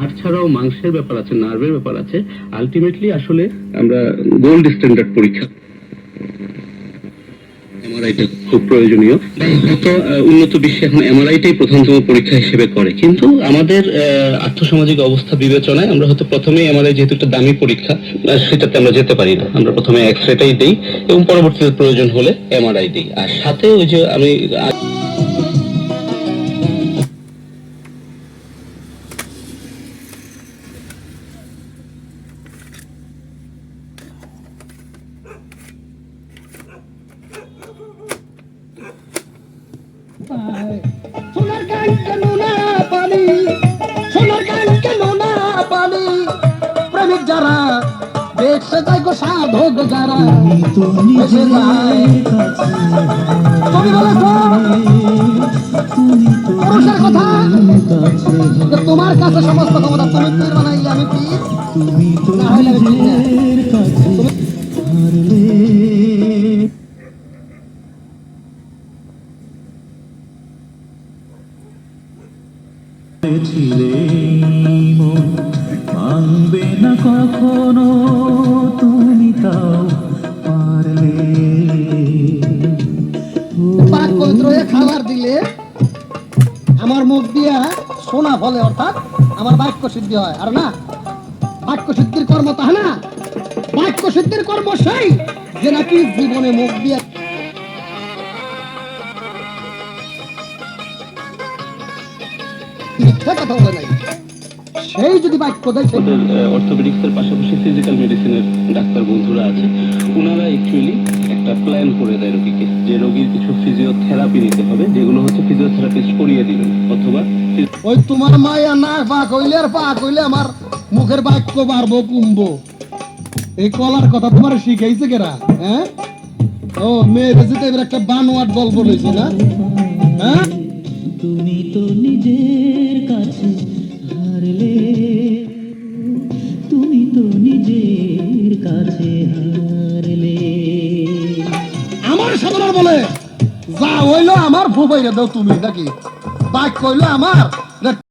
আর ছাড়াও মাংসের ব্যাপার আছে নার্ভের ব্যাপার আছে। আলটিমেটলি আসলে আমরা গোল্ড স্ট্যান্ডার্ড পরীক্ষা। এমআরআইটা খুব প্রয়োজনীয়। যত আহ, উন্নত বিশ্বে এখন এমআরআইটাই প্রধানতম পরীক্ষা হিসেবে করে। কিন্তু আমাদের আর্থসামাজিক অবস্থা বিবেচনায় আমরা হয়তো প্রথমে এমআরআই যেহেতু একটা দামি পরীক্ষা সেটাতে আমরা যেতে পারি না। আমরা প্রথমে এক্স রেটাই দিই এবং পরবর্তীতে প্রয়োজন হলে এমআরআই দিই। আর সাথে ওই যে আমি সোনার গান কেন না পানি সোনার গান কেন না পানি। প্রেমিক যারা দেখছে তাই গো সাধক যারা। তুমি বলেছ পুরুষের কথা তোমার কাছে সমস্ত ক্ষমতা তুমি পীর বানাইলে আমি পীর? না হলে আমি ছিলে মন না কখনো? তুমি তাও পারলে। খাবার দিলে আমার মুখ দিয়া সোনা ফলে, অর্থাৎ আমার বাক্য সিদ্ধি হয়। আর না, বাক্য সিদ্ধির কর্ম তা না। বাক্য সিদ্ধির কর্ম সেই যে নাকি জীবনে মুখ দিয়া মিথ্যা কথা বলে নাই সেই যদি বাক্য দেয় অর্থোপেডিক্সের পাশাপাশি ফিজিক্যাল মেডিসিনের ডাক্তার বন্ধুরা আছে। ওনারা অ্যাকচুয়ালি একটা প্ল্যান করে দেয় রোগীকে যে রোগীর কিছু ফিজিওথেরাপি নিতে হবে যেগুলো হচ্ছে ফিজিওথেরাপিস্ট করিয়ে দিবেন অথবা ওই তোমার মায়া না পা কইলে আর পা কইলে আমার মুখের বাক্য বাড়বো কুমবো এই কলার কথা তোমার শিখাইছে কেরা হ্যাঁ? ও মেয়ের যেতে এবার একটা বানোয়াট গল্প লইছে না হ্যাঁ? তুমি তো নিজের কাছে হারলে, তুমি তো নিজের কাছে হারলে। আমার সাধারণ বলে, যা হইল আমার ফুপাইরে দাও তুমি, নাকি? বাক কইলো আমার।